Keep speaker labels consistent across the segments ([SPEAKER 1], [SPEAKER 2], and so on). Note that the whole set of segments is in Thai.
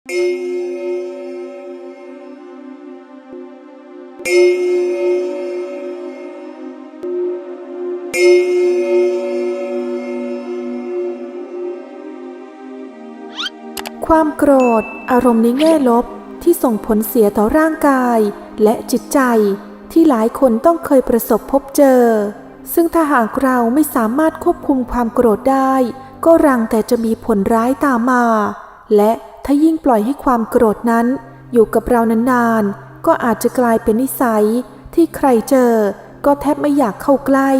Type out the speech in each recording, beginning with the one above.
[SPEAKER 1] ความโกรธ อารมณ์ในแง่ลบที่ส่งผลเสียต่อร่างกาย และจิตใจที่หลายคนต้องเคยประสบพบเจอ ซึ่งถ้าหากเราไม่สามารถควบคุมความโกรธได้ ก็รังแต่จะมีผลร้ายตามมา และ ถ้ายิ่งปล่อยให้ความโกรธนั้น อยู่กับเรานานๆ ก็อาจจะกลายเป็นนิสัย ที่ใครเจอ ก็แทบไม่อยากเข้าใกล้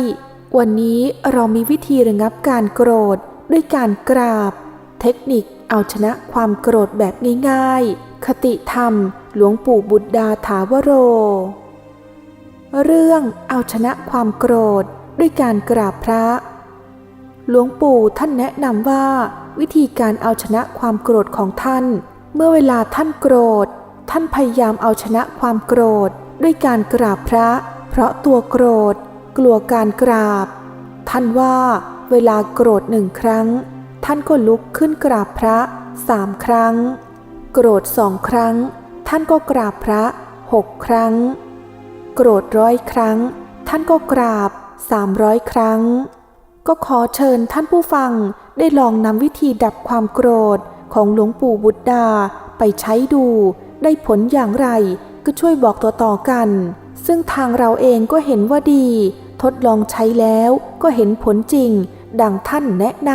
[SPEAKER 1] วันนี้เรามีวิธีระงับการโกรธด้วยการกราบ เทคนิคเอาชนะความโกรธแบบง่ายๆ คติธรรม หลวงปู่บุตรดาถาวโร เรื่องเอาชนะความโกรธด้วยการกราบพระ หลวงปู่ท่านแนะนำว่า วิธีการเอาชนะความโกรธของท่าน เมื่อเวลาท่านโกรธ ท่านพยายามเอาชนะความโกรธ ด้วยการกราบพระ เพราะตัวโกรธ กลัวการกราบ ท่านว่า เวลาโกรธหนึ่งครั้ง ท่านก็ลุกขึ้นกราบพระสามครั้ง โกรธสองครั้ง ท่านก็กราบพระหกครั้ง โกรธร้อยครั้ง ท่านก็กราบสามร้อยครั้ง ก็ขอเชิญท่านผู้ฟังได้ลองนำวิธีดับความโกรธของหลวงปู่บุตรดาไปใช้ดู ได้ผลอย่างไรก็ช่วยบอกต่อๆกัน ซึ่งทางเราเองก็เห็นว่าดี ทดลองใช้แล้วก็เห็นผลจริง ดังท่านแนะน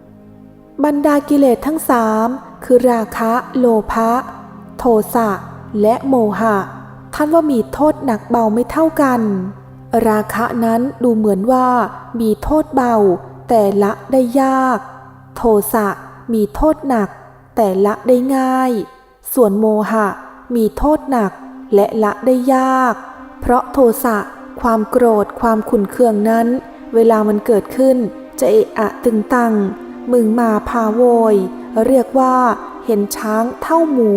[SPEAKER 1] ำบรรดากิเลสทั้งสามคือราคะโลภะโทสะและโมหะ ท่านว่ามีโทษหนักเบาไม่เท่ากัน ราคะนั้นดูเหมือนว่ามีโทษเบา แต่ละได้ยาก โทสะมีโทษหนัก แต่ละได้ง่าย ส่วนโมหะมีโทษหนักและละได้ยาก เพราะโทสะความโกรธความขุนเคืองนั้น เวลามันเกิดขึ้น จะเอะอะตึงตัง มึงมาพาโวย เรียกว่า เห็นช้างเท่าหมู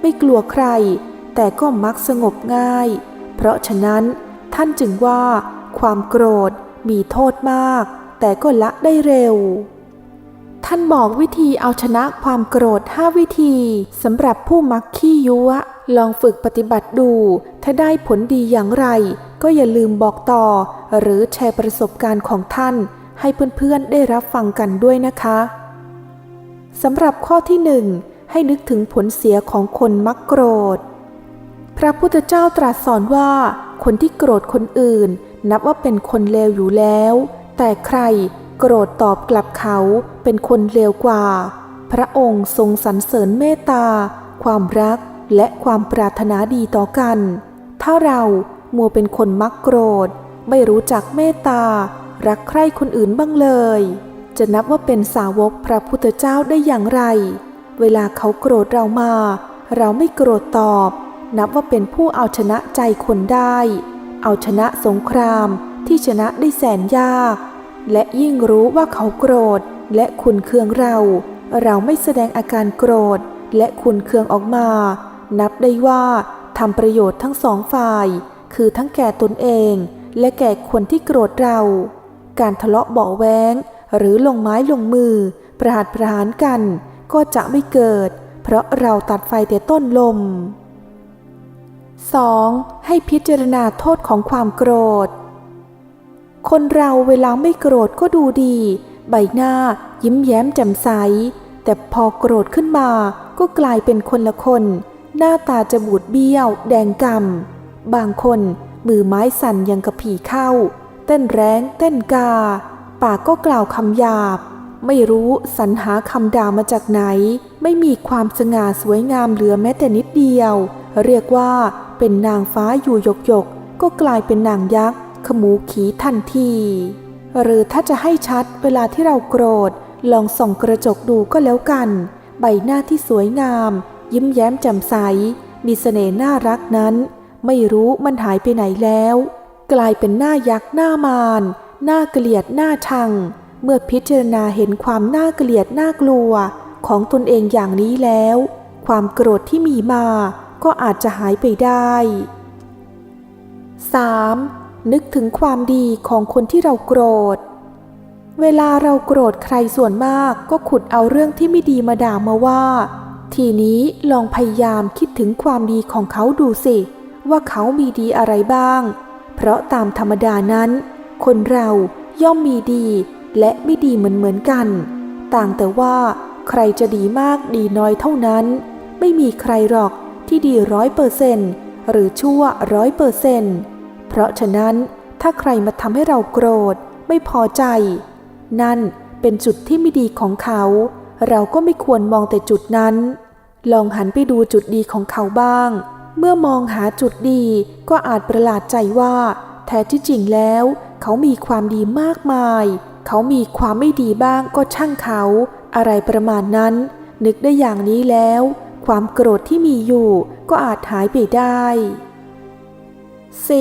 [SPEAKER 1] ไม่กลัวใคร แต่ก็มักสงบง่าย เพราะฉะนั้น ท่านจึงว่า ความโกรธมีโทษมาก แต่ก็ละได้เร็ว ท่านบอกวิธีเอาชนะความโกรธ 5 วิธีสำหรับผู้มักขี้ยัวลองฝึกปฏิบัติดู ถ้าได้ผลดีอย่างไร ก็อย่าลืมบอกต่อ หรือแชร์ประสบการณ์ของท่าน ให้เพื่อนๆได้รับฟังกันด้วยนะคะสำหรับข้อที่หนึ่งให้นึกถึงผลเสียของคนมักโกรธ พระพุทธเจ้าตรัสสอนว่า คนที่โกรธคนอื่น นับว่าเป็นคนเลวอยู่แล้ว แต่ใครโกรธตอบกลับเขาเป็นคนเลวกว่า พระองค์ทรงสรรเสริญเมตตา ความรักและความปรารถนาดีต่อกัน ถ้าเรามัวเป็นคนมักโกรธ ไม่รู้จักเมตตา รักใคร่คนอื่นบ้างเลย จะนับว่าเป็นสาวกพระพุทธเจ้าได้อย่างไร เวลาเขาโกรธเรามา เราไม่โกรธตอบ นับว่าเป็นผู้เอาชนะใจคนได้ เอาชนะสงครามที่ชนะได้แสนยาก และยิ่งรู้ว่าเขาโกรธและขุนเคืองเรา เราไม่แสดงอาการโกรธและขุนเคืองออกมา นับได้ว่าทำประโยชน์ทั้งสองฝ่าย คือทั้งแก่ตนเอง และแก่คนที่โกรธเรา การทะเลาะเบาแว้งหรือลงไม้ลงมือ ประหัดประหารกัน ก็จะไม่เกิด เพราะเราตัดไฟแต่ต้นลม 2. ให้พิจารณาโทษของความโกรธ คนเราเวลาไม่โกรธก็ดูดี ใบหน้ายิ้มแย้มแจ่มใส แต่พอโกรธขึ้นมาก็กลายเป็นคนละคน หน้าตาจะบูดเบี้ยว แดงกำบางคนมือไม้สั่นยังกับผีเข้า เต้นแรงเต้นกา ปากก็กล่าวคำหยาบ ไม่รู้สรรหาคำด่ามาจากไหน ไม่มีความสง่าสวยงามเหลือแม้แต่นิดเดียว เรียกว่า เป็นนางฟ้าอยู่หยกหยกๆก็กลายเป็นนางยักษ์ ขมูขีทันที หรือถ้าจะให้ชัดเวลาที่เราโกรธ ลองส่องกระจกดูก็แล้วกัน ใบหน้าที่สวยงาม ยิ้มแย้มแจ่มใส มีเสน่ห์น่ารักนั้น ไม่รู้มันหายไปไหนแล้ว กลายเป็นหน้ายักษ์หน้ามารหน้าเกลียดหน้าชัง เมื่อพิจารณาเห็นความน่าเกลียดน่ากลัวของตนเองอย่างนี้แล้ว ความโกรธที่มีมา ก็อาจจะหายไปได้ 3. นึกถึงความดีของคนที่เราโกรธ เวลาเราโกรธใครส่วนมากก็ขุดเอาเรื่องที่ไม่ดีมาด่ามาว่า ทีนี้ลองพยายามคิดถึงความดีของเขาดูสิ ว่าเขามีดีอะไรบ้าง เพราะตามธรรมดานั้น คนเราย่อมมีดีและไม่ดีเหมือนเหมือนๆกัน ต่างแต่ว่าใครจะดีมากดีน้อยเท่านั้น ไม่มีใครหรอก ที่ดีร้อยเปอร์เซนต์หรือชั่วร้อยเปอร์เซนต์เพราะฉะนั้นถ้าใครมาทำให้เราโกรธไม่พอใจ นั่นเป็นจุดที่ไม่ดีของเขา เราก็ไม่ควรมองแต่จุดนั้น ลองหันไปดูจุดดีของเขาบ้าง เมื่อมองหาจุดดีก็อาจประหลาดใจว่า แท้ที่จริงแล้ว เขามีความดีมากมาย เขามีความไม่ดีบ้างก็ช่างเขา อะไรประมาณนั้น นึกได้อย่างนี้แล้ว ความโกรธที่มีอยู่ก็อาจหายไปได้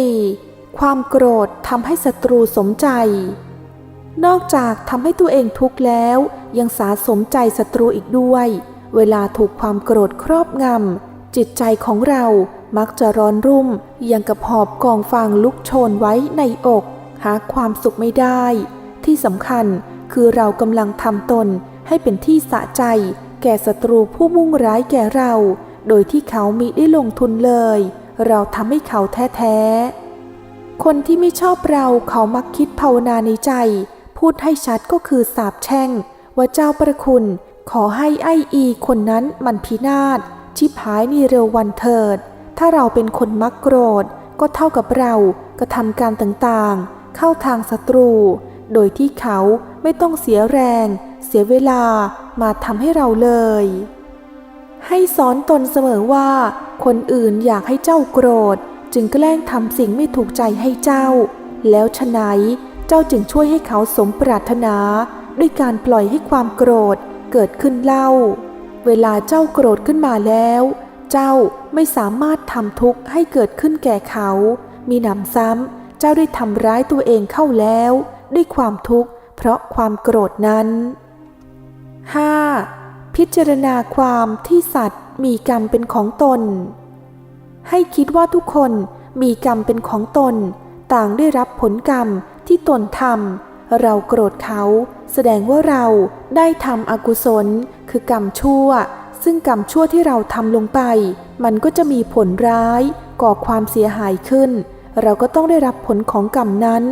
[SPEAKER 1] 4. ความโกรธทำให้ศัตรูสมใจ นอกจากทำให้ตัวเองทุกข์แล้ว ยังสาสมใจศัตรูอีกด้วย เวลาถูกความโกรธครอบงำจิตใจของเรามักจะร้อนรุ่มยังกับหอบกองฟางลุกโชนไว้ในอก หาความสุขไม่ได้ ที่สำคัญคือเรากำลังทำตนให้เป็นที่สะใจ แก่ศัตรูผู้มุ่งร้ายแก่เรา โดยที่เขามิได้ลงทุนเลย เราทำให้เขาแท้ๆ คนที่ไม่ชอบเราเขามักคิดภาวนาในใจ พูดให้ชัดก็คือสาบแช่ง ว่าเจ้าประคุณ ขอให้ไออีคนนั้นมันพินาศชิบหายในเร็ววันเถิด ถ้าเราเป็นคนมักโกรธ ก็เท่ากับเรากระทำการต่างๆ เข้าทางศัตรู โดยที่เขาไม่ต้องเสียแรง เสียเวลา มาทำให้เราเลย ให้สอนตนเสมอว่า คนอื่นอยากให้เจ้าโกรธ จึงแกล้งทำสิ่งไม่ถูกใจให้เจ้า แล้วฉะไหนเจ้าจึงช่วยให้เขาสมปรารถนา ด้วยการปล่อยให้ความโกรธเกิดขึ้นเล่า เวลาเจ้าโกรธขึ้นมาแล้ว เจ้าไม่สามารถทำทุกข์ให้เกิดขึ้นแก่เขา มีหนำซ้ำเจ้าได้ทำร้ายตัวเองเข้าแล้ว ด้วยความทุกข์เพราะความโกรธนั้น 5. พิจารณาความที่สัตว์มีกรรมเป็นของตน ให้คิดว่าทุกคนมีกรรมเป็นของตน ต่างได้รับผลกรรมที่ตนทำเราโกรธเขา แสดงว่าเราได้ทำอกุศล คือกรรมชั่ว ซึ่งกรรมชั่วที่เราทำลงไป มันก็จะมีผลร้าย ก่อความเสียหายขึ้น เราก็ต้องได้รับผลของกรรมนั้น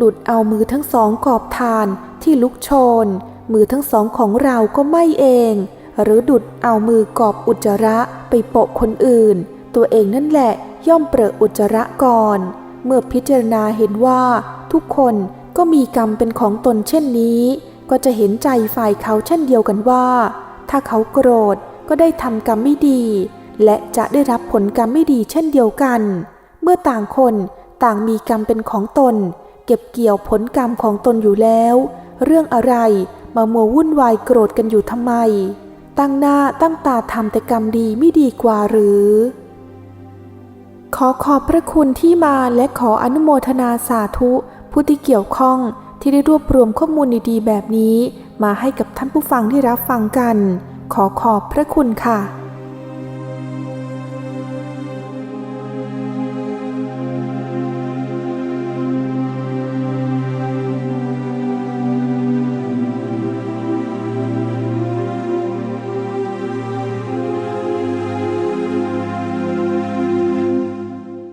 [SPEAKER 1] ดุดเอามือทั้งสองกอบทานที่ลุกโชน มือทั้งสองของเราก็ไม่เอง หรือดุดเอามือกอบอุจจาระไปโปะคนอื่น ตัวเองนั่นแหละย่อมเปรอะอุจจาระก่อน เมื่อพิจารณาเห็นว่า ทุกคนก็มีกรรมเป็นของตนเช่นนี้ ก็จะเห็นใจฝ่ายเขาเช่นเดียวกันว่า ถ้าเขาโกรธก็ได้ทำกรรมไม่ดี และจะได้รับผลกรรมไม่ดีเช่นเดียวกัน เมื่อต่างคนต่างมีกรรมเป็นของตน เก็บเกี่ยวผลกรรมของตนอยู่แล้ว เรื่องอะไร มามัววุ่นวายโกรธกันอยู่ทำไม ตั้งหน้าตั้งตาทำแต่กรรมดีไม่ดีกว่าหรือ ขอขอบพระคุณที่มาและขออนุโมทนาสาธุ ผู้ที่เกี่ยวข้องที่ได้รวบรวมข้อมูลดีๆแบบนี้ มาให้กับท่านผู้ฟังที่รับฟังกัน ขอขอบพระคุณค่ะ